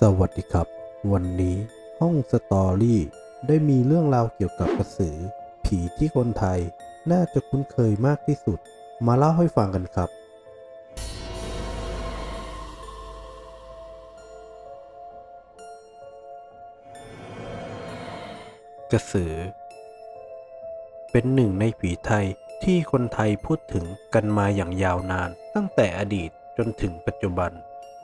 สวัสดีครับ วันนี้ห้องสตอรี่ได้มีเรื่องราวเกี่ยวกับกระสือ ผีที่คนไทย น่าจะคุ้นเคยมากที่สุด มาเล่าให้ฟังกันครับ กระสือ เป็นหนึ่งในผีไทยที่คนไทยพูดถึงกันมาอย่างยาวนาน ตั้งแต่อดีตจนถึงปัจจุบัน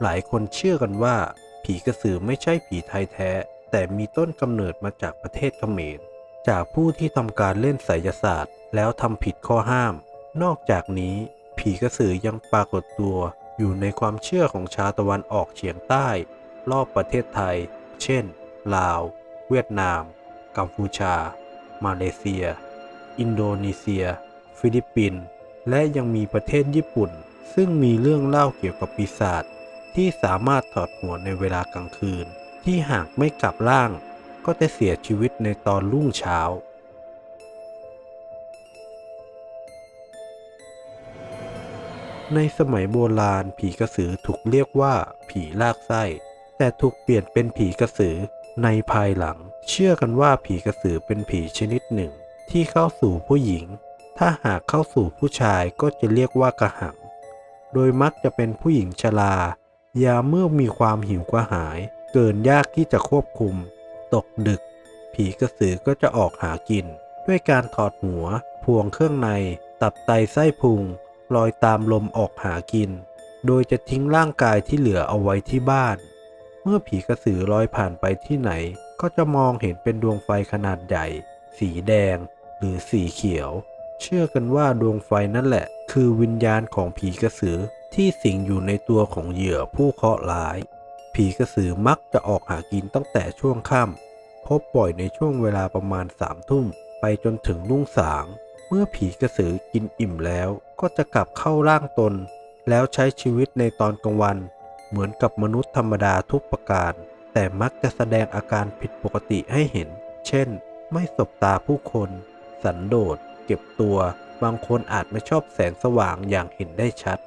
หลายคนเชื่อกันว่า ผีกระสือไม่ใช่ผีไทยแท้ แต่มีต้นกำเนิดมาจากประเทศเขมร จากผู้ที่ทำการเล่นไสยศาสตร์ แล้วทำผิดข้อห้าม นอกจากนี้ ผีกระสือยังปรากฏตัว อยู่ในความเชื่อของชาวตะวันออกเฉียงใต้ รอบประเทศไทย เช่น ลาว เวียดนาม กัมพูชา มาเลเซีย อินโดนีเซีย ฟิลิปปินส์และยังมีประเทศญี่ปุ่น ซึ่งมีเรื่องเล่าเกี่ยวกับปีศาจ ที่สามารถถอดหัวในเวลากลางคืน ที่หากไม่กลับร่าง ก็จะเสียชีวิตในตอนรุ่งเช้า ในสมัยโบราณผีกระสือถูกเรียกว่า ผีลากไส้ แต่ถูกเปลี่ยนเป็นผีกระสือในภายหลัง เชื่อกันว่าผีกระสือเป็นผีชนิดหนึ่ง ที่เข้าสู่ผู้หญิง ถ้าหากเข้าสู่ผู้ชายก็จะเรียกว่ากระหัง โดยมักจะเป็นผู้หญิงชรา ยามเมื่อมีความหิวกระหาย เกินยากที่จะควบคุม ตกดึก ผีกระสือก็จะออกหากิน ด้วยการถอดหัว พวงเครื่องใน ตับไตไส้พุงลอยตามลมออกหากิน โดยจะทิ้งร่างกายที่เหลือเอาไว้ที่บ้าน เมื่อผีกระสือลอยผ่านไปที่ไหน ก็จะมองเห็นเป็นดวงไฟขนาดใหญ่ สีแดง หรือสีเขียว เชื่อกันว่าดวงไฟนั่นแหละ คือวิญญาณของผีกระสือ ที่สิงอยู่ในตัวของเหยื่อผู้เคราะห์ร้าย ผีกระสือมักจะออกหากินตั้งแต่ช่วงค่ำพบบ่อยในช่วงเวลาประมาณสามทุ่มไปจนถึงรุ่งสาง เมื่อผีกระสือกินอิ่มแล้วก็จะกลับเข้าร่างตน แล้วใช้ชีวิตในตอนกลางวัน เหมือนกับมนุษย์ธรรมดาทุกประการ แต่มักจะแสดงอาการผิดปกติให้เห็น เช่น ไม่สบตาผู้คน สันโดษ เก็บตัว บางคนอาจไม่ชอบแสงสว่างอย่างเห็นได้ชัด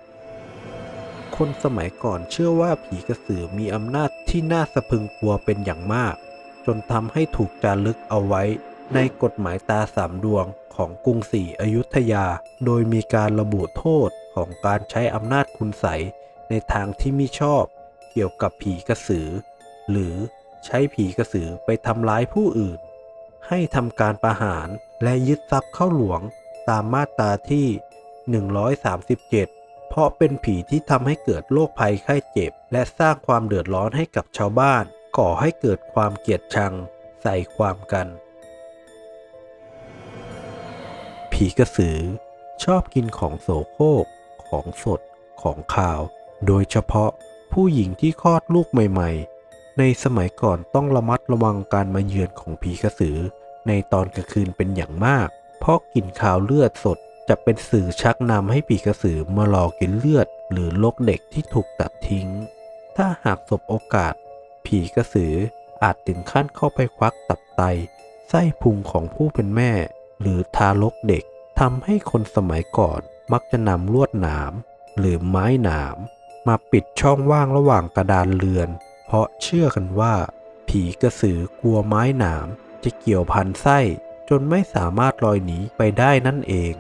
คนสมัยก่อนเชื่อว่าผีกระสือมีอำนาจที่น่าสะพึงกลัวเป็นอย่างมาก จนทำให้ถูกจารึกเอาไว้ ในกฎหมายตาสามดวงของกรุงศรีอยุธยา โดยมีการระบุโทษของการใช้อำนาจคุณใสยในทางที่ไม่ชอบเกี่ยวกับผีกระสือ หรือใช้ผีกระสือไปทำร้ายผู้อื่น ให้ทำการประหารและยึดทรัพย์เข้าหลวงตามมาตราที่ 137 เพราะเป็นผีที่ทำให้เกิดโรคภัยไข้เจ็บ และสร้างความเดือดร้อนให้กับชาวบ้าน ก่อให้เกิดความเกลียดชัง ใส่ความกัน ผีกระสือ ชอบกินของโสโครกของสด ของขาว โดยเฉพาะผู้หญิงที่คลอดลูกใหม่ ๆ ในสมัยก่อนต้องระมัดระวังการมาเยือนของผีกระสือ ในตอนกลางคืนเป็นอย่างมาก เพราะกลิ่นคาวเลือดสด จะเป็นสื่อชักนำให้ผีกระสือมาหลอกกินเลือด หรือลกเด็กที่ถูกตัดทิ้ง ถ้าหากสบโอกาส ผีกระสืออาจถึงขั้นเข้าไปควักตับไต ไส้พุงของผู้เป็นแม่ หรือทารกเด็กทำให้คนสมัยก่อนมักจะนำลวดหนาม หรือไม้หนาม มาปิดช่องว่างระหว่างกระดานเรือน เพราะเชื่อกันว่า ผีกระสือกลัวไม้หนาม จะเกี่ยวพันไส้จนไม่สามารถลอยหนีไปได้นั่นเอง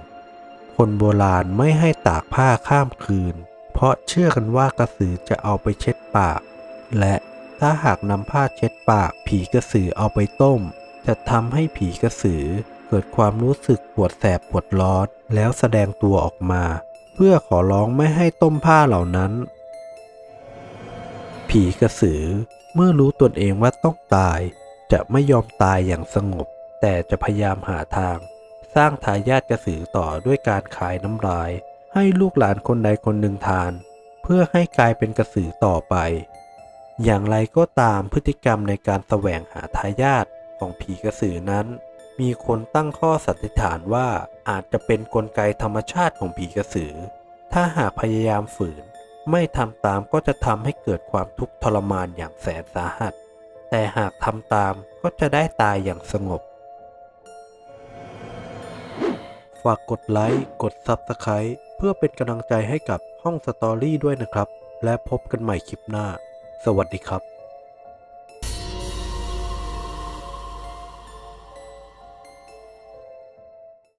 คนโบราณไม่ให้ตากผ้าข้ามคืน เพราะเชื่อกันว่ากระสือจะเอาไปเช็ดปาก และถ้าหากนำผ้าเช็ดปากผีกระสือเอาไปต้ม จะทำให้ผีกระสือเกิดความรู้สึกปวดแสบปวดร้อนแล้วแสดงตัวออกมา เพื่อขอร้องไม่ให้ต้มผ้าเหล่านั้น ผีกระสือเมื่อรู้ตนเองว่าต้องตาย จะไม่ยอมตายอย่างสงบ แต่จะพยายามหาทาง สร้างทายาทกระสือต่อด้วยการขายน้ำลาย ให้ลูกหลานคนใดคนหนึ่งทาน เพื่อให้กลายเป็นกระสือต่อไป อย่างไรก็ตามพฤติกรรมในการแสวงหาทายาทของผีกระสือนั้น มีคนตั้งข้อสันนิษฐานว่าอาจจะเป็นนกลไกธรรมชาติของผีกระสือ ถ้าหากพยายามฝืน ไม่ทำตามก็จะทำให้เกิดความทุกข์ทรมานอย่างแสนสาหัส แต่หากทำตามก็จะได้ตายอย่างสงบ ฝากกดไลค์ กด Subscribe เพื่อเป็นกำลังใจให้กับห้องสตอรี่ด้วยนะครับ และพบกันใหม่คลิปหน้า สวัสดีครับ